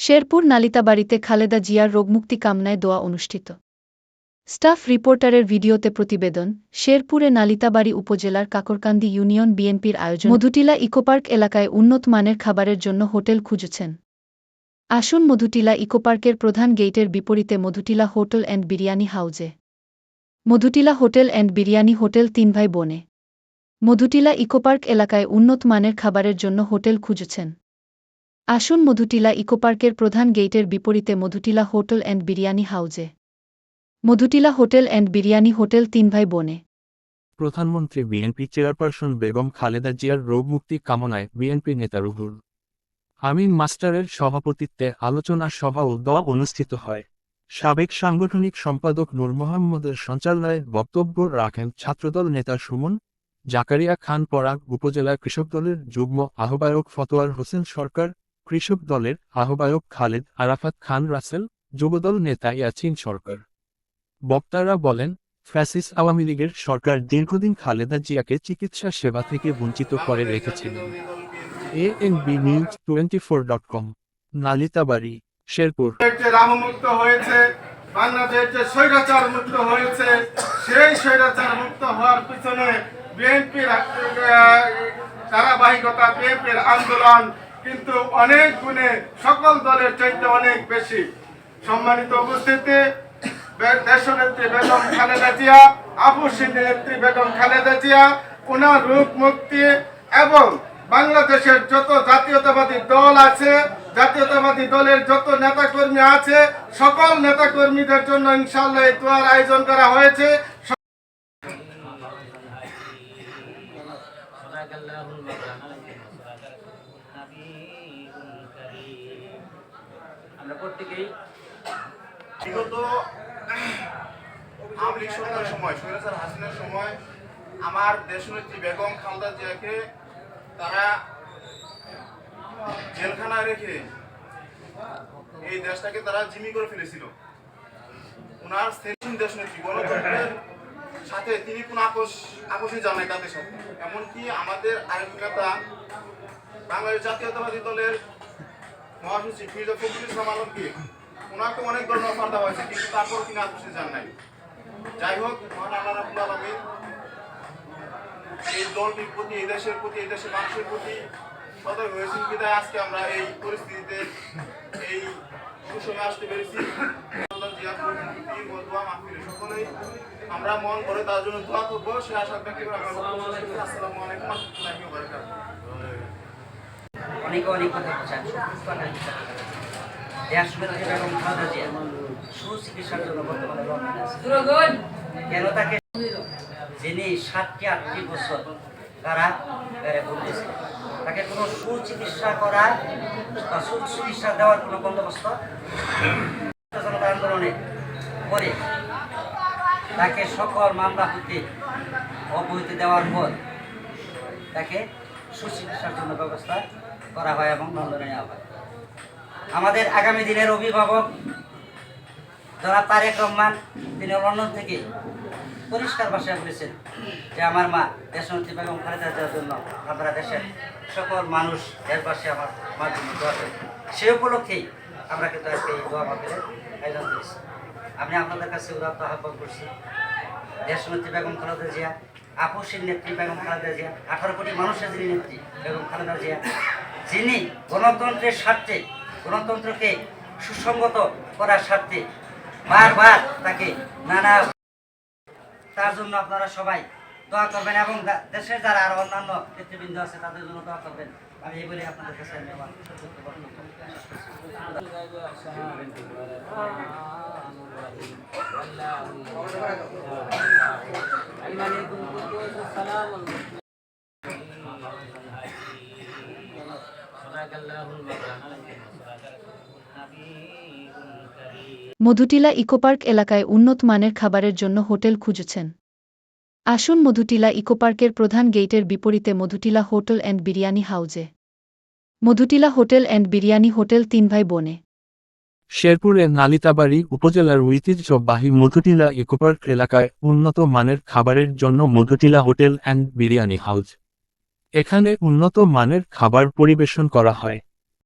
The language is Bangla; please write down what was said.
শেরপুর নালিতাবাড়িতে খালেদা জিয়ার রোগমুক্তি কামনায় দোয়া অনুষ্ঠিত। স্টাফ রিপোর্টারের ভিডিওতে প্রতিবেদন, শেরপুরে নালিতাবাড়ি উপজেলার কাকরকান্দি ইউনিয়ন বিএনপির আয়োজন। মধুটিলা ইকোপার্ক এলাকায় উন্নত মানের খাবারের জন্য হোটেল খুঁজছেন। আসুন মধুটিলা ইকোপার্কের প্রধান গেইটের বিপরীতে মধুটিলা হোটেল অ্যান্ড বিরিয়ানি হাউজে। Madhutila hotel and biryani hotel তিন ভাই বনে। মধুটিলা ইকোপার্ক এলাকায় উন্নত মানের খাবারের জন্য হোটেল খুঁজছেন। আসুন মধুটিলা ইকোপার্কের প্রধান গেইটের বিপরীতে মধুটিলা হোটেল অ্যান্ড বিরিয়ানি হাউজে। Madhutila hotel and biryani hotel তিন ভাই বনে। প্রধানমন্ত্রী বিএনপি চেয়ারপারসন বেগম খালেদা জিয়ার রোগ মুক্তি কামনায় বিএনপি নেতা রুহুল আমিন মাস্টারের সভাপতিত্বে আলোচনা সভা ও দোয়া অনুষ্ঠিত হয়। সাবেক সাংগঠনিক সম্পাদক নূর মোহাম্মদের সঞ্চালনায় বক্তব্য রাখেন ছাত্রদল নেতা সুমন, জাকারিয়া খান পরাগ উপজেলা কৃষক দলের যুগ্ম আহ্বায়ক ফতোয়ার হোসেন সরকার কৃষক দলের আহ্বায়ক খালেদ আরাফাত খান রাসেল, যুবদল নেতা ইয়াছিন সরকার। বক্তারা বলেন, ফ্যাসিস আওয়ামী লীগের সরকার দীর্ঘদিন খালেদা জিয়াকে চিকিৎসা সেবা থেকে বঞ্চিত করে রেখেছিলেন A N B news twenty four dot com Nalitabari, Sherpur. রামমুক্ত হয়েছে, বাংলাদেশ যে স্বৈরাচার মুক্ত হয়েছে, সেই স্বৈরাচার মুক্ত হওয়ার পিছনে বিএনপির ধারাবাহিকতা, বিএনপির আন্দোলন কিন্তু অনেক গুণে সকল দলের চাইতে অনেক বেশি সম্মানিত উপস্থিতি। দেশনেত্রী বেগম খালেদা জিয়া আপসীন নেত্রী বেগম খালেদা জিয়া ওনার রূপ মুক্তি এবং বাংলাদেশের যত জাতীয়তাবাদী দল আছে, জাতীয়তাবাদী দলের যত নেতাকর্মী আছে, সকল নেতাকর্মীদের জন্য ইনশাল্লাহ এই দোয়ার আয়োজন করা হয়েছে। আমরা প্রত্যেকেই বিগত সরকারের সময় সময়, আমার দেশনেত্রী বেগম খালেদা জিয়াকে তারা রেখে এই দেশটাকে তারা জিম্মি করে ফেলেছিল। ওনার সেশন দেশনেত্রী, গণতন্ত্রের সাথে তিনি কোনো আপোষ আপোষই জানায় তাদের সাথে। এমনকি আমাদের আরেক নেতা বাংলাদেশ জাতীয়তাবাদী দলের মহাসচিব মির্জা ফখরুল ইসলাম আলমগীর ওনাকে অনেক ধরনের অফার দেওয়া হয়েছে, কিন্তু তারপর তিনি আপোষে যান নাই। যাই হোক আল্লাহ রাবুল আলমী এই দলটির প্রতি, এই দেশের প্রতি, এই দেশের মানুষের প্রতি সদয় হয়েছেন বিদায়। আজকে আমরা এই পরিস্থিতিতে এই সুসময়ে আসতে পেরেছি। আমরা মন করে তার জন্য দোয়া করব। সে আশা ব্যক্ত করে শেষ করছি। আসসালামু আলাইকুম। অনেকে অনেক কথা খালেদা সুচিকিৎসার জন্য বর্তমানে কেন তাকে যিনি সাতটি আটটি বছর তারা বেড়ে ঘুরতেছে তাকে কোনো সুচিকিৎসা করার বা সুচিকিৎসা দেওয়ার কোনো বন্দোবস্ত? জনতা আন্দোলনে করে তাকে সকল মামলা হতে অবহিত দেওয়ার পর তাকে সুচিকিৎসার জন্য ব্যবস্থা করা হয় এবং লন্ডনে নেওয়া হয়। আমাদের আগামী দিনের অভিভাবক যারা তারেক রহমান, তিনি লন্ডন থেকে পরিষ্কার ভাষায় বলেছেন যে, আমার মা দেশনেত্রী বেগম খালেদা যাওয়ার জন্য আপনারা দেশের সকল মানুষ, দেশবাসী আমার মার জন্য দোয়া করেন সে উপলক্ষেই আমরা কিন্তু আজকে এই দোয়া মাহফিলের আয়োজন করেছি। আমি আপনাদের কাছে উদাত্ত আহ্বান করছি, দেশনেত্রী বেগম খালেদা জিয়া আপসীর নেত্রী বেগম খালেদা জিয়া, আঠারো কোটি মানুষের যিনি নেত্রী বেগম খালেদা জিয়া, যিনি গণতন্ত্রের স্বার্থে, গণতন্ত্রকে সুসংগত করার স্বার্থে বারবার তাকে নানা তার জন্য আপনারা সবাই দোয়া করবেন এবং দেশের যারা আর অন্যান্য নেতৃবৃন্দ আছে, তাদের জন্য দোয়া করবেন। আমি এই বলে আপনাদের কাছে। মধুটিলা ইকোপার্ক এলাকায় উন্নত মানের খাবারের জন্য হোটেল খুঁজছেন। আসুন মধুটিলা ইকোপার্কের প্রধান গেইটের বিপরীতে মধুটিলা হোটেল অ্যান্ড বিরিয়ানি হাউজে। Madhutila hotel and biryani hotel তিন ভাই বনে। শেরপুরের নালিতাবাড়ি উপজেলার ঐতিহ্যবাহী মধুটিলা ইকোপার্ক এলাকায় উন্নত মানের খাবারের জন্য Madhutila hotel and biryani house এখানে উন্নত মানের খাবার পরিবেশন করা হয়।